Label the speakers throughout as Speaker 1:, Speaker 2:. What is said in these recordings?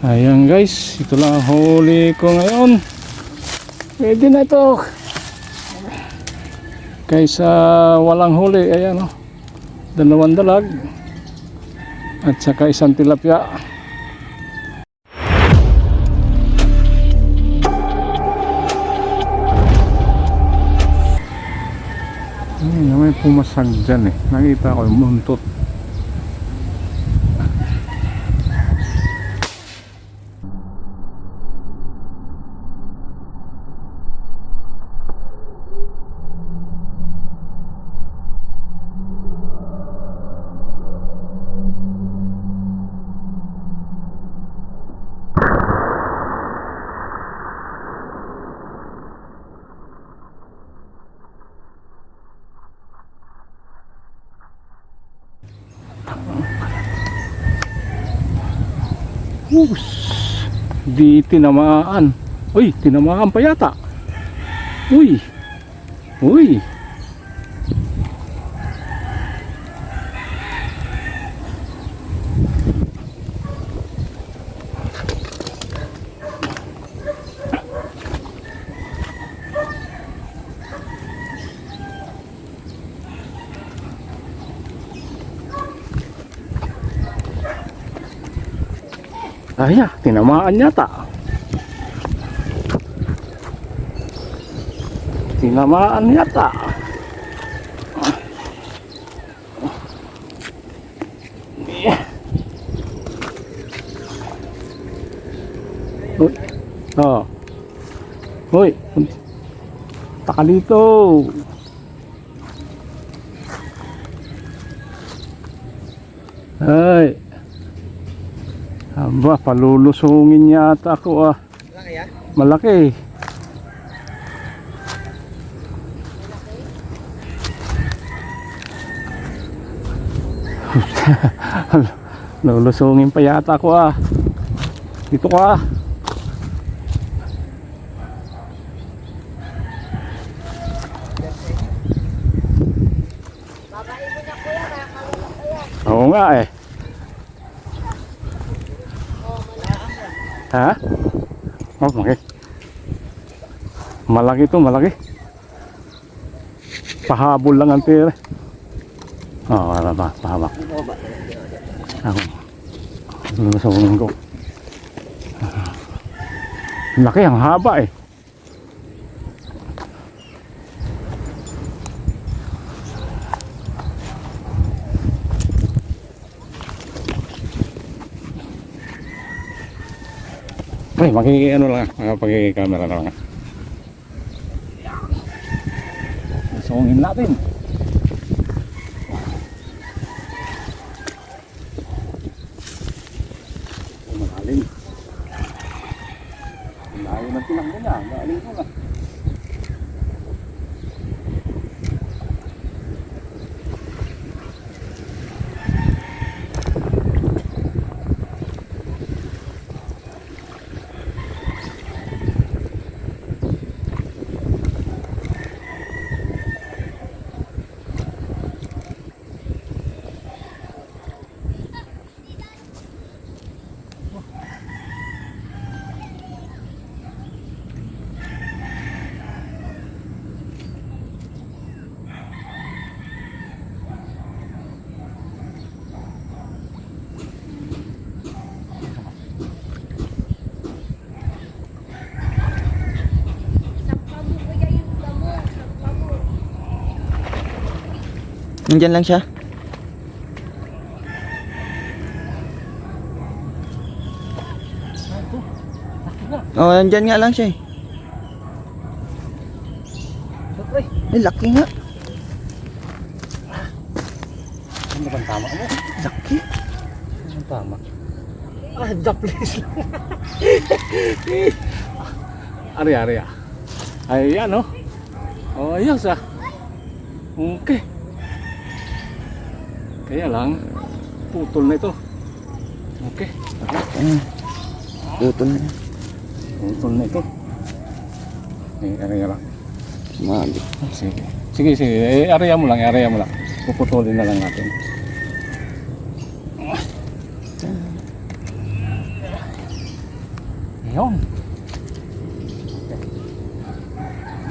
Speaker 1: Ayan guys, ito lang ang huli ko ngayon. Pwede na ito. Kaysa walang huli, ayan o. Dalawang dalag. At saka isang tilapia. Ay, may pumasag dyan eh. Nakita ko yung muntot. Us, di tinamaan. Uy, tinamaan pa yata. Uy. Uy. Ay, tinamaan yata. Tinamaan yata. Uy. Oh. Hoy. Taka dito. Ay. Aba, palulusungin yata ako ah.
Speaker 2: Laki ah.
Speaker 1: Malaki. Lulusungin pa yata ako ah. Dito ka ah. Oo nga eh. Ha? Oh, malaki. Malaki to, malaki. Pahabol lang ang tira. Oh, wala ba? Pahabak. Ako. Lulusungin ko. Laki, ang haba eh. Ay, makiki ano lang, makapag camera lang. Sungin natin.
Speaker 2: Nandyan lang siya. Oh, nandyan nga lang siya eh. Ay, laki nga.
Speaker 1: Ano bang tama mo?
Speaker 2: Laki.
Speaker 1: Ano tama?
Speaker 2: Ah, the place lang.
Speaker 1: Ari, ari ah. Ayan oh. Oh, ayos ah. Okay. Kaya lang, putol na ito. Okay.
Speaker 2: Putol na yan.
Speaker 1: Putol na ito. Eh, ari lang.
Speaker 2: Sumali.
Speaker 1: Sige. Sige, sige. Eh, area mo lang, area mo lang. Puputulin na lang natin. Ayun.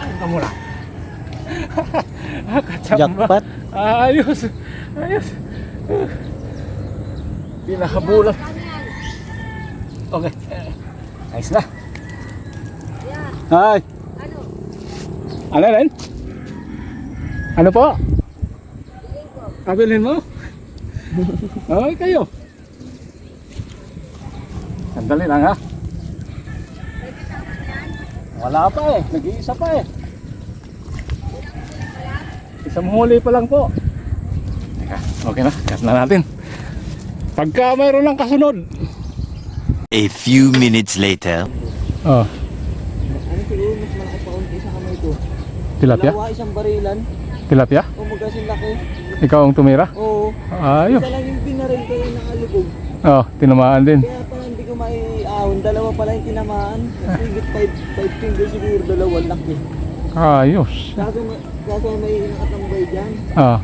Speaker 1: Ito muna. Kachamba.
Speaker 2: Jackpot.
Speaker 1: Ayos. Ayos. Pinahabulan. Okay. Ayos na. Hi. Ano rin? Ano po? Kabilin mo? Okay kayo. Sandali lang ha. Wala pa eh. Nag-iisa pa eh. Isang huli pa lang po. Okay na. Gas na natin. Pagka mayroon ng kasunod.
Speaker 3: A few minutes later.
Speaker 1: Oh,
Speaker 2: Ano siguro mas malaki pa unti sa kamay ko.
Speaker 1: tilapia?
Speaker 2: Dalawa isang barilan.
Speaker 1: Tilapia?
Speaker 2: O magasin laki.
Speaker 1: Ikaw ang tumira?
Speaker 2: Oo.
Speaker 1: Ayos.
Speaker 2: Isa lang yung binaril ko yung nakalubog.
Speaker 1: Oh, tinamaan din.
Speaker 2: Kaya pala hindi ko maiahon. Dalawa pala yung tinamaan. Kasi higit 5 fingers siguro dalawa laki.
Speaker 1: Ayos.
Speaker 2: Kaso, kaso may nakatambay dyan.
Speaker 1: Ah,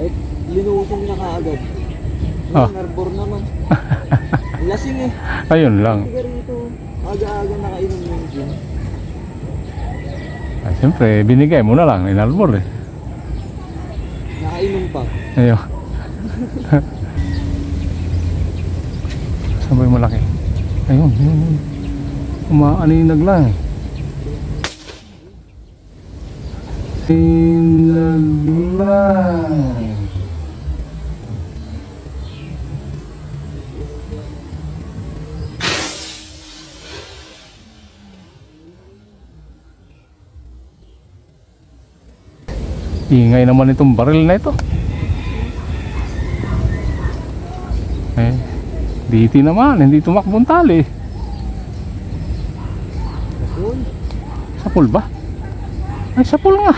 Speaker 2: Eh, linuusong na kaagad.
Speaker 1: Ah.
Speaker 2: Ah. Narbor naman. Lasing eh.
Speaker 1: ayun lang.
Speaker 2: Sigarito. Aga-aga nakainom yung gin.
Speaker 1: Ay, siyempre, binigay mo na lang. Inalbor eh.
Speaker 2: Nakainom pa.
Speaker 1: Ayun. Sabay malaki. Ayun, yun, yun. Umaaninag lang eh. Sinag lang. Ingay naman itong baril na ito. Eh, diti naman, hindi tumakbong tali. Sapul ba? Ay, sapul nga.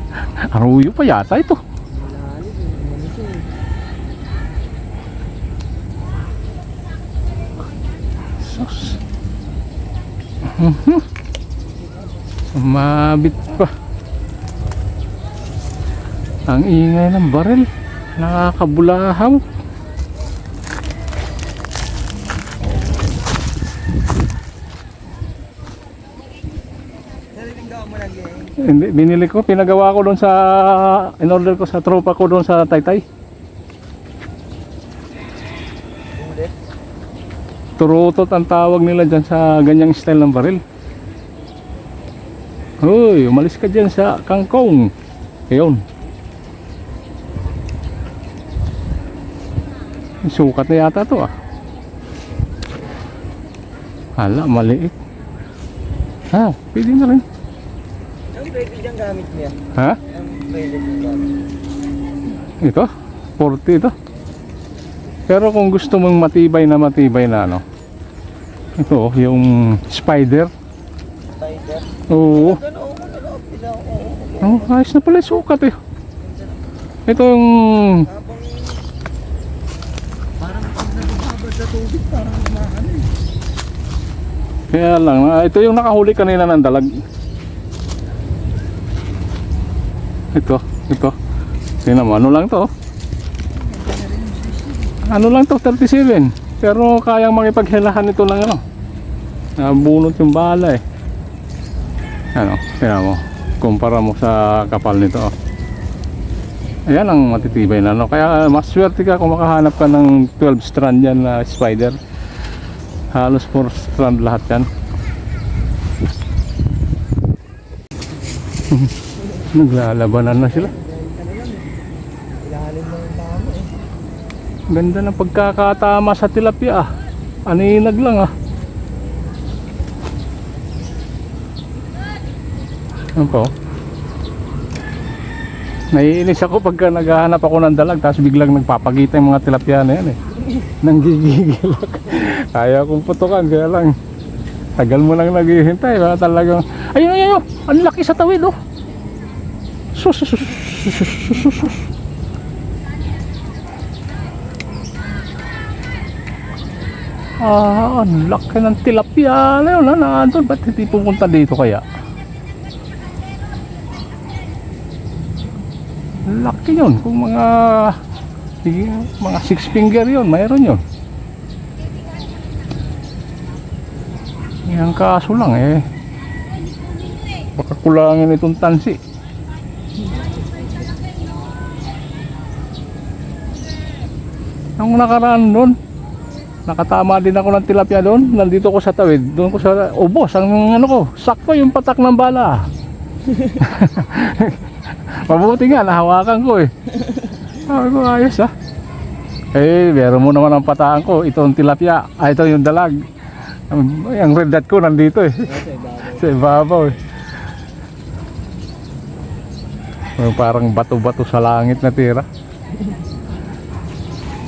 Speaker 1: Aruyo pa yata ito. Sus. Mhm. Mabit pa. Ang ingay ng baril. Nakakabulahaw. Hindi, binili ko, pinagawa ko doon sa, in order ko sa tropa ko doon sa Taytay. Turutot ang tawag nila dyan sa ganyang style ng baril. Hoy, umalis ka dyan sa kangkong. Ayun. Sukat na yata to ah. Hala, maliit. Ha, pwede na rin.
Speaker 2: Ang pwede dyan gamit niya.
Speaker 1: Ha?
Speaker 2: Ang pwede dyan gamit.
Speaker 1: Ito? 40 ito. Pero kung gusto mong matibay na matibay na ano, ito yung spider.
Speaker 2: Spider.
Speaker 1: Oo.
Speaker 2: Nila. Pila ako.
Speaker 1: Oh, ayos na pala sukat eh. Ito yung
Speaker 2: Habang parang pag nababad sa tubig, parang umahan eh.
Speaker 1: Kaya lang, ah, ito yung nakahuli kanina ng dalag. Ito, ito. Tingnan mo, ano lang to? Ano lang to, 37. Pero kayang makipaghilahan ito lang ano. Nabunot yung bala eh. Ano, tingnan mo. Kumpara mo sa kapal nito. Oh. Ayan ang matitibay na no. Kaya mas swerte ka kung makahanap ka ng 12 strand yan na spider. Halos 4 strand lahat yan. Naglalabanan na sila. Ganda ng pagkakatama sa tilapia ah. Aninag lang ah. Ano po? Naiinis ako pagka naghahanap ako ng dalag tapos biglang nagpapagita yung mga tilapia na yan eh. Nanggigigil ako. Kaya kong putukan kaya lang tagal mo lang naghihintay. Wala talagang ayun ayun ayun. Ang laki sa tawid oh. Sus sus sus sus sus sus. Ah, ang laki ng tilapia na yun, ha? Nandun, ba't hindi pupunta dito kaya? Laki yun, kung mga mga six finger yun, mayroon yun. Ang kaso lang eh. Baka kulangin itong tansi. Ang nakaraan doon, nakatama din ako ng tilapia doon. Nandito ko sa tawid. Doon ko sa, ubos, ang ano ko, sakto yung patak ng bala. Mabuti nga, nahawakan ko eh. Sabi ko, ayos ah. Eh, meron mo naman ang pataan ko. Ito ang tilapia. Ah, ito yung dalag. Ang, ang red dot ko nandito eh. Sa ibabaw eh. Oh, parang bato-bato sa langit na tira.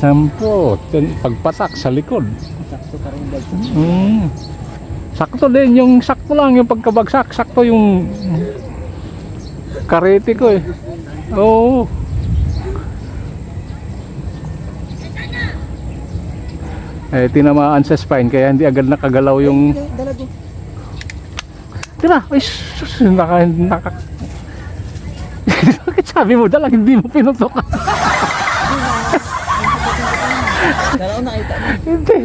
Speaker 1: Sampo, ten, pagpatak sa likod.
Speaker 2: Sakto pa rin.
Speaker 1: Mm. Sakto din, yung sakto lang yung pagkabagsak, sakto yung karete ko eh. Oo. Eh, tinamaan sa spine kaya hindi agad nakagalaw yung... Tira, ay sus, naka... naka... Bakit sabi mo dalang hindi mo pinutok?
Speaker 2: Kala ko nakita mo.
Speaker 1: hindi.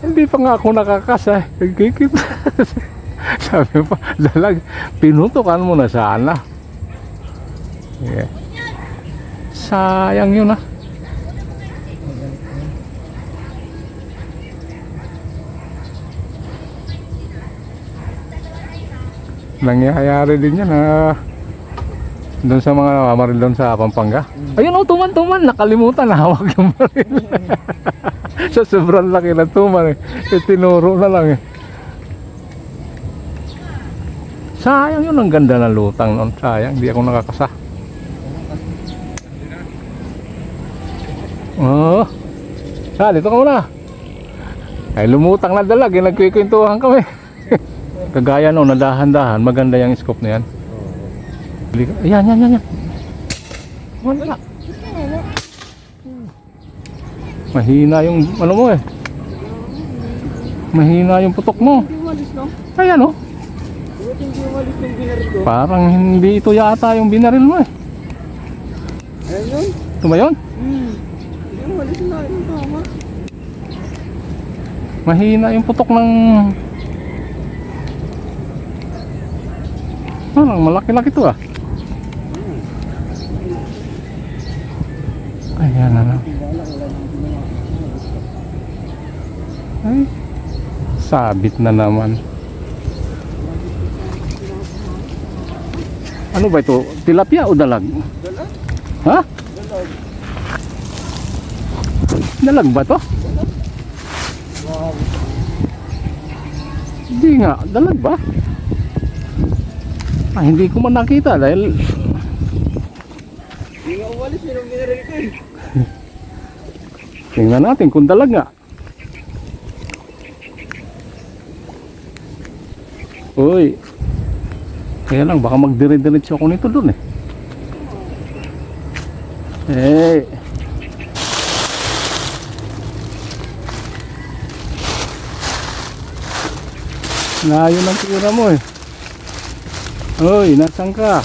Speaker 1: Hindi pa nga ako nakakasa. Nagkikip. sabi pa, dalag, pinutukan mo na sana. Yeah. Sayang yun ah. Nangyayari din yan ah. Doon sa mga mamaril doon sa Pampanga. Ayun oh, tuman-tuman. Nakalimutan, hawak yung baril. sa sobrang laki ng tuman eh. eh tinuro na lang eh. Sayang yun, ang ganda ng lutang noon. Sayang, hindi ako nakakasa. Oo. Oh. Ah, dito ka muna. Ay, lumutang na dalag. Eh, nagkikwentuhan kami. Kagaya no, nadahan-dahan. Maganda yung scope na yan. Ayan, yan, yan, yan. Wala. Mahina yung ano mo eh. Mahina yung putok mo. Ayan oh. Parang hindi ito yata yung binaril mo eh. Ito ba yun? Mahina yung putok ng... Parang malaki-laki to ah. Ayan na lang. Ay, sabit na naman. Ano ba ito? Tilapia o dalag? Ha?
Speaker 2: Dalag.
Speaker 1: Dalag ba to? Hindi nga, dalag ba? Ah, hindi ko man nakita dahil
Speaker 2: Hindi nga yung binaril ko eh.
Speaker 1: tingnan natin kung dalag nga. Uy. Kaya lang, baka magdire-diretso ako nito dun eh. Eh. Layo ng tira mo eh. Uy, nasan ka?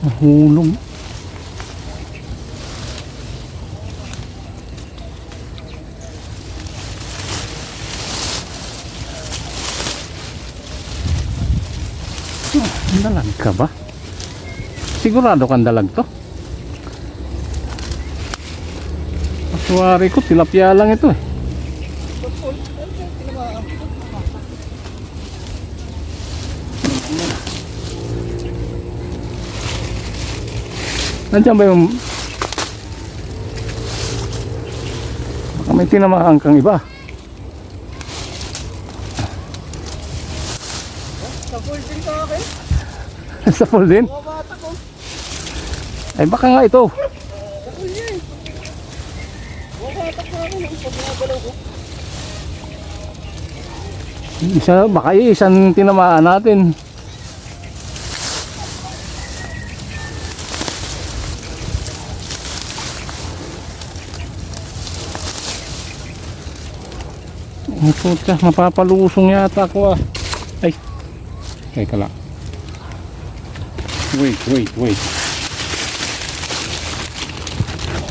Speaker 1: Nahulog. Ah, Dalag ka ba? Sigurado kang dalag to? Aswari ko, tilapia lang ito eh. Nandiyan ba yung... Baka may tinamaan kang iba.
Speaker 2: Sa full din ka akin.
Speaker 1: Sa full din? Ay baka nga ito. Isa, baka isang tinamaan natin. Ay, puta, mapapalusong yata ako ah. Teka lang. Wait, wait, wait.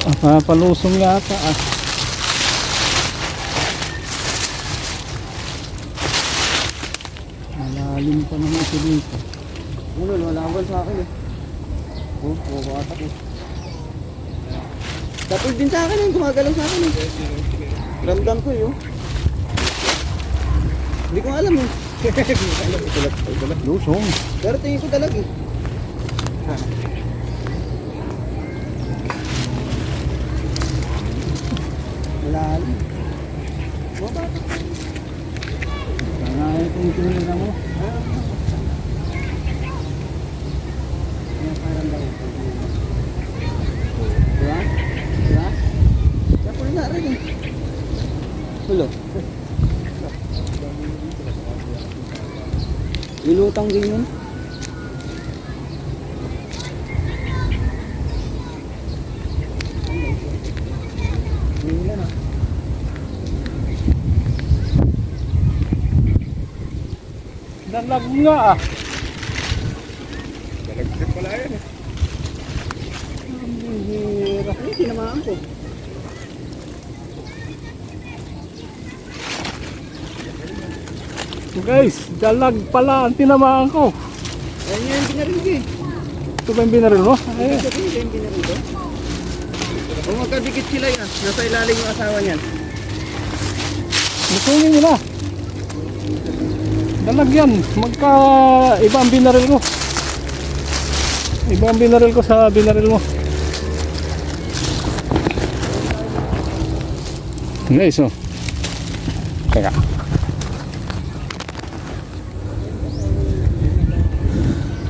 Speaker 1: Ah, papalusong yata ah. Malalim pa naman ito dito.
Speaker 2: Ano, lumalaban sa akin eh. Oh, bumabatak eh. Tapos din sa akin eh, gumagalaw sa akin eh. Ramdam ko yun. Hindi ko alam eh.
Speaker 1: Lusong.
Speaker 2: Pero tingin ko talaga eh. Malalim. Bumabatak.
Speaker 1: Sana itong tinira mo.
Speaker 2: Diba? Diba? Kaya po na rin eh. Hulo. Lilutang din yun. Hila na.
Speaker 1: Dalag nga ah.
Speaker 2: Hirap. Ay, tinamaan ko.
Speaker 1: Guys, dalag pala ang tinamaan ko.
Speaker 2: Ayun yung binaril ko eh.
Speaker 1: Ito ba yung binaril mo? Ay,
Speaker 2: Ito yung yung binaril ko. Kung magkadikit sila yan, nasa ilalim yung asawa niyan.
Speaker 1: Lusungin mo na. Dalag yan. Magka iba ang binaril ko. Iba ang binaril ko sa binaril mo. Guys, oh. Teka.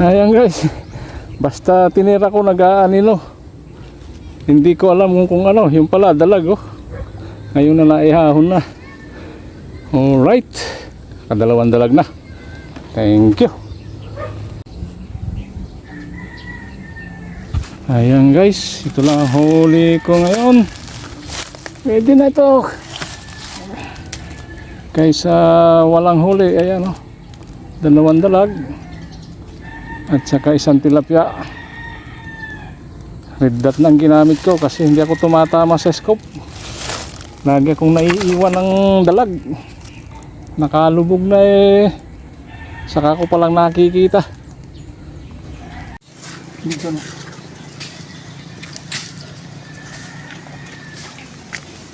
Speaker 1: Ayan guys. Basta tinira ko nag-aanilo. Hindi ko alam kung, kung ano. Yung pala, dalag oh. Ngayon na naihahon na. Alright. Kadalawang dalag na. Thank you. Ayan guys, ito lang ang huli ko ngayon. Pwede na ito. Kaysa walang huli, ayan o. Dalawang dalag. At saka isang tilapia. Red dot lang ginamit ko kasi hindi ako tumatama sa scope. Lagi akong naiiwan ng dalag. Nakalubog na eh. Saka ko palang nakikita. Dito na.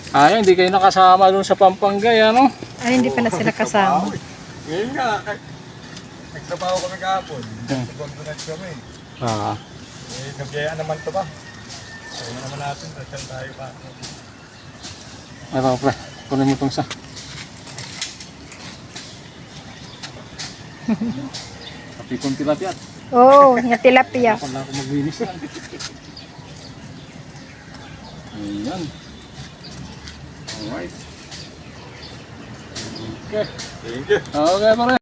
Speaker 1: Ay, hindi kayo nakasama dun sa Pampanga, ano?
Speaker 4: Ay, hindi pa na sila kasama.
Speaker 5: Ngayon nga, nagtrabaho kami kahapon. Nagkonference kami.
Speaker 1: Ah,
Speaker 5: Eh, nagyayaan naman ito ba? Kaya naman natin, dasal tayo pa.
Speaker 1: ito pre. Kunin mo itong isa. Tapi kong tilapia.
Speaker 4: Oo, oh, yung tilapia.
Speaker 1: Ako maglinis yan. Ayan. Alright. Okay.
Speaker 5: Thank you.
Speaker 1: Okay, pare.